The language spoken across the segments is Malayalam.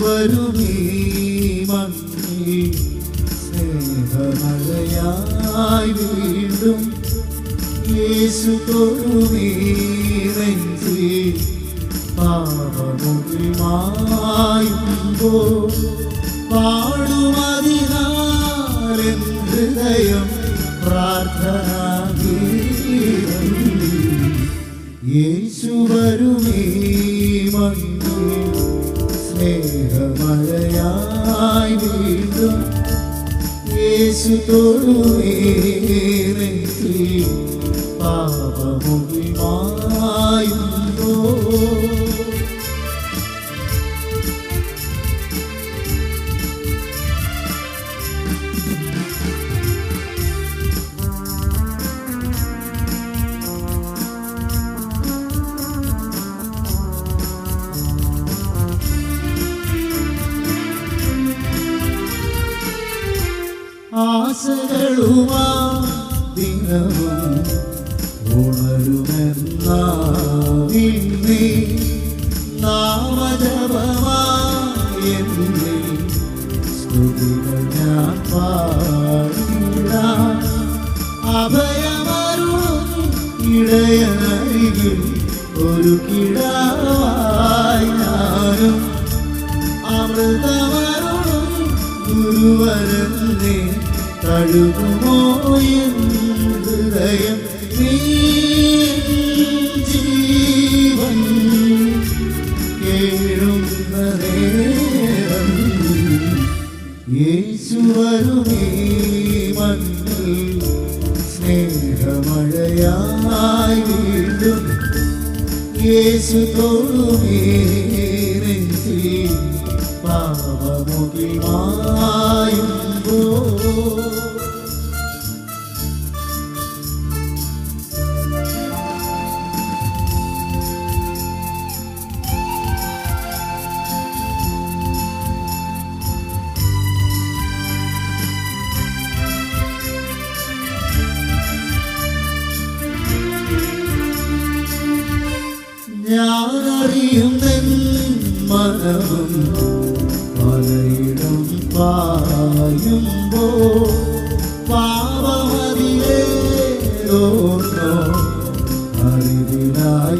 വരുമീ മണ്ണിൽ സ്നേഹമഴയായി വീണ്ടും യേശു തൊഴുമീറഞ്ചി പാപമുഖിമായുമ്പോൾ പാടുമതിനാലെൻ ഹൃദയം പ്രാർത്ഥനാഗീതം യേശു വീണ്ടും യേശു തൊഴുവേറി പാപമുഖിമായുണ്ടോ ആശകളുമാ ദിനവും ഉണരുമെന്നാവിൽ നാമജപമായെന്നിൽ സ്തുതികൾ ഞാൻ പാടിടാം. അഭയമരുളും ഇടയനരികിൽ ഒരു കിടാവായി ഞാനും. അമൃതമരുളും ഗുരുവരനെ തഴുകുമോ ഹൃദയം നീ ജീവൻ കേഴുന്ന നേരം യേശു വരുമേ മണ്ണിൽ സ്നേഹമഴയായി വീണ്ടും യേശു തോടുമേ പാപമുഖിമായുമ്പോ ഞാനറിയും നിൻ മനവും പലയിടം പായുമ്പോ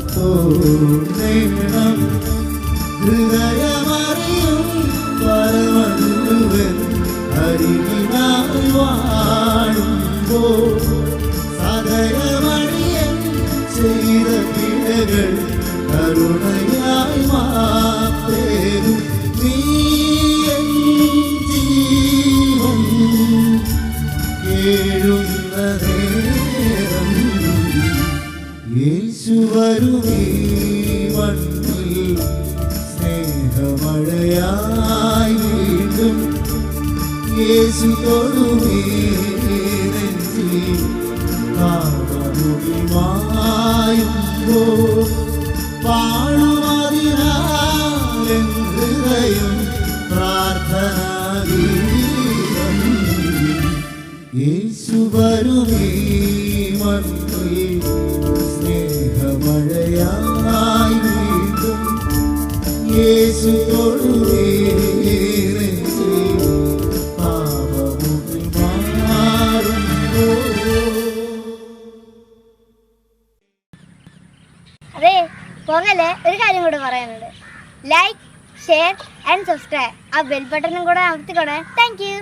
உழைப்போ வேணும் ஹிருதயமறியும் பரமகுருவன் அறிவினால் வாழும்போ சதயமணியன் செய்த பிழைகள் கருணையாய் വരുമേ മണ്ണിൽ സ്നേഹമഴയായി വീണ്ടും യേശു തൊടുമേ നെഞ്ചിൽ പാപമുഖിമായുമ്പോ പാടുമതിനാലെൻ ഹൃദയം പ്രാർത്ഥനാഗീതം. യേശു വരുമേ മണ്ണിൽ അതെ പോകല്ലേ ഒരു കാര്യം കൂടെ പറയാനുണ്ട്. ലൈക്ക് ഷെയർ ആൻഡ് സബ്സ്ക്രൈബ് ആ ബെൽ ബട്ടണും കൂടെ അമർത്തിക്കോണേ. Thank you